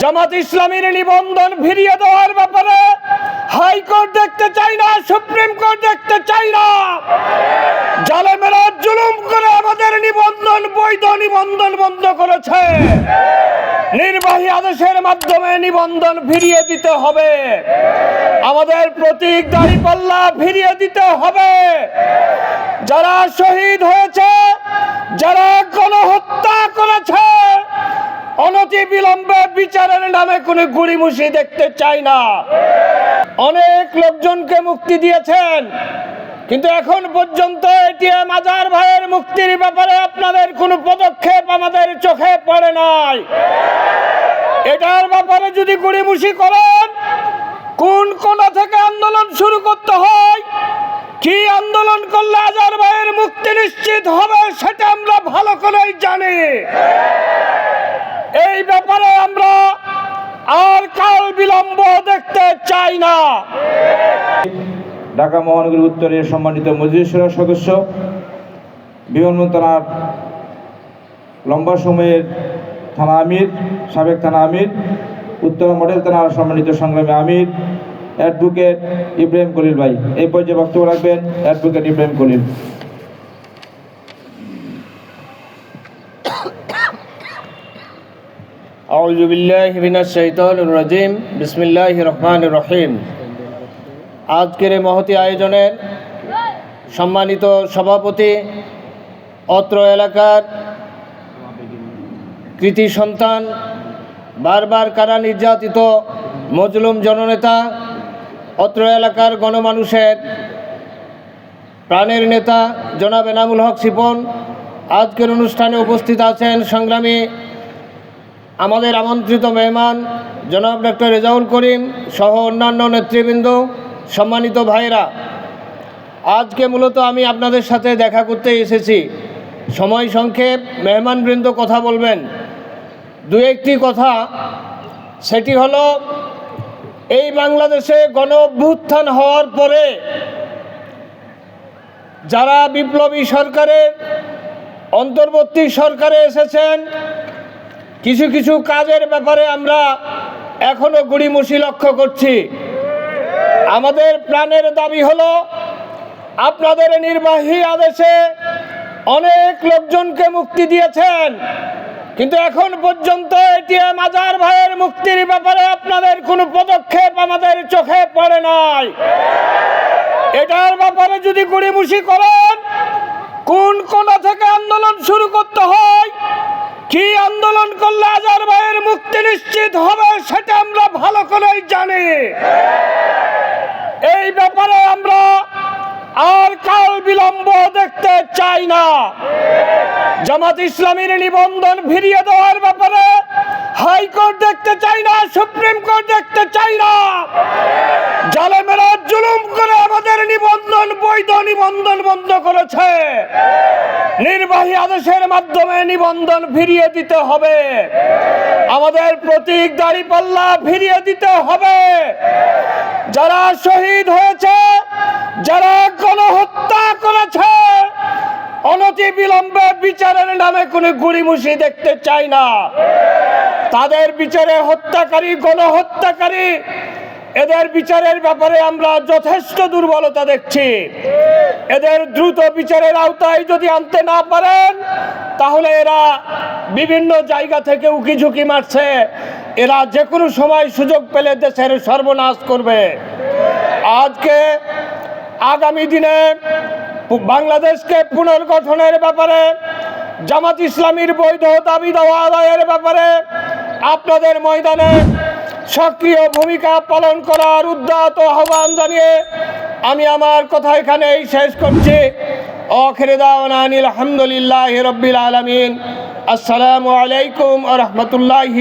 জামাত ইসলামীর নিবন্ধন ফিরিয়ে দেওয়ার ব্যাপারে হাইকোর্ট দেখতে চাই না, সুপ্রিম কোর্ট দেখতে চাই না। জালেমেরা জুলুম করে আমাদের নিবন্ধন, বৈধ নিবন্ধন বন্ধ করেছে। নির্বাহী আদেশের মাধ্যমে নিবন্ধন ফিরিয়ে দিতে হবে। আমাদের প্রতীক দাঁড়িপাল্লা ফিরিয়ে দিতে হবে। যারা শহীদ হয়েছে, যারা গণহত্যা করেছে অনতি বিলম্বে বিচারের নামে কোনো গুড়িমুষি দেখতে চাই না। অনেক লোকজনকে মুক্তি দিয়েছেন, কিন্তু এখন পর্যন্ত এটিএম আজার ভাইয়ের মুক্তির ব্যাপারে আপনাদের কোনো পদক্ষেপ আমাদের চোখে পড়ে নাই। এটার ব্যাপারে যদি গুড়িমুষি করেন, কোন কোনা থেকে আন্দোলন শুরু করতে হয়, কি আন্দোলন করলে আজার ভাইয়ের মুক্তি নিশ্চিত হবে, সেটা আমরা ভালো করেই জানি। এই ব্যাপারে আমরা আর কাল বিলম্ব দেখতে চাই না। ঢাকা মহানগরী উত্তরের সম্মানিত মজলিসের সদস্য, বিমানবন্দর লম্বা সময়ের থানা আমির, সাবেক থানা আমির, উত্তর মডেল থানার সম্মানিত সংগ্রামী আমির, অ্যাডভোকেট ইব্রাহিম কলিল ভাই। এই পর্যায়ে বক্তব্য রাখবেন অ্যাডভোকেট ইব্রাহিম কলিল أعوذ بالله من الشيطان الرجيم بسم الله الرحمن الرحيم আজকের এই মহতি আয়োজনের সম্মানিত সভাপতি অত্র এলাকার কৃতি সন্তান বারবার কারা নির্যাতিত মজলুম জননেতা অত্র এলাকার গণমানুষের প্রাণের নেতা জনাব এনামুল হক সিপন আজকের অনুষ্ঠানে উপস্থিত আছেন সংগ্রামী আমাদের আমন্ত্রিত মেহমান, জনাব ডক্টর রেজাউল করিম সহ অন্যান্য নেতৃবৃন্দ, সম্মানিত ভাইরা আজকে মূলত আমি আপনাদের সাথে দেখা করতে এসেছি। সময় সংক্ষেপ, মেহমানবৃন্দ কথা বলবেন। দু একটি কথা, সেটি হলো, এই বাংলাদেশে গণ অভ্যুত্থান হওয়ার পরে যারা বিপ্লবী সরকারের, অন্তর্বর্তী সরকারে এসেছেন কিছু কিছু কাজের ব্যাপারে আমরা এখনও গুড়িমুষি লক্ষ্য করছি। আমাদের প্রাণের দাবি হলো, আপনাদের নির্বাহী আদেশে অনেক লোকজনকে মুক্তি দিয়েছেন। কিন্তু এখন পর্যন্ত এটিএম আজার ভাইয়ের মুক্তির ব্যাপারে আপনাদের কোনো পদক্ষেপ আমাদের চোখে পড়ে নাই। এটার ব্যাপারে যদি গুড়িমুষি করেন, কোন কোনা থেকে আন্দোলন শুরু করতে হয় কি আন্দোলন করলে আজার ভাইয়ের মুক্তি নিশ্চিত হবে, সেটা আমরা ভালো করেই জানি। এই ব্যাপারে আমরা আর কাল বিলম্ব দেখতে চাই না। জামাত ইসলামীর নিবন্ধন ফিরিয়ে দেওয়ার ব্যাপারে হাইকোর্ট দেখতে চাই না, সুপ্রিম কোর্ট দেখতে চাই না। জালেমেরা জুলুম করে আমাদের নিবন্ধন, বৈধ নিবন্ধন বন্ধ করেছে। নির্বাহী আদেশের মাধ্যমে নিবন্ধন ফিরিয়ে দিতে হবে। আমাদের প্রতীক দাঁড়িপাল্লা ফিরিয়ে দিতে হবে। যারা শহীদ হয়েছে, যারা গণহত্যা করেছে, অনতি বিলম্বে বিচারের নামে কোনো গুড়িমুষি দেখতে চাই না। তাদের বিচারে হত্যাকারী, গণহত্যাকারী এদের বিচারের ব্যাপারে আমরা যথেষ্ট দুর্বলতা দেখছি। এদের দ্রুত বিচারের আওতায় যদি আনতে না পারেন, তাহলে এরা বিভিন্ন জায়গা থেকে উকি ঝুঁকি মারছে। এরা যে কোনো সময় সুযোগ পেলে দেশের সর্বনাশ করবে। আজকে আগামী দিনে বাংলাদেশকে পুনর্গঠনের ব্যাপারে, জামাত ইসলামীর বৈধ দাবি দেওয়া আদায়ের ব্যাপারে আপনাদের ময়দানে সক্রিয় ভূমিকা পালন করার উদ্যত আহ্বান জানিয়ে আমি আমার কথা এখানেই শেষ করছি। অখরেদাওয়ান আলহামদুলিল্লাহ রব্বিল আলমিন। আসসালামু আলাইকুম আ রহমতুল্লাহি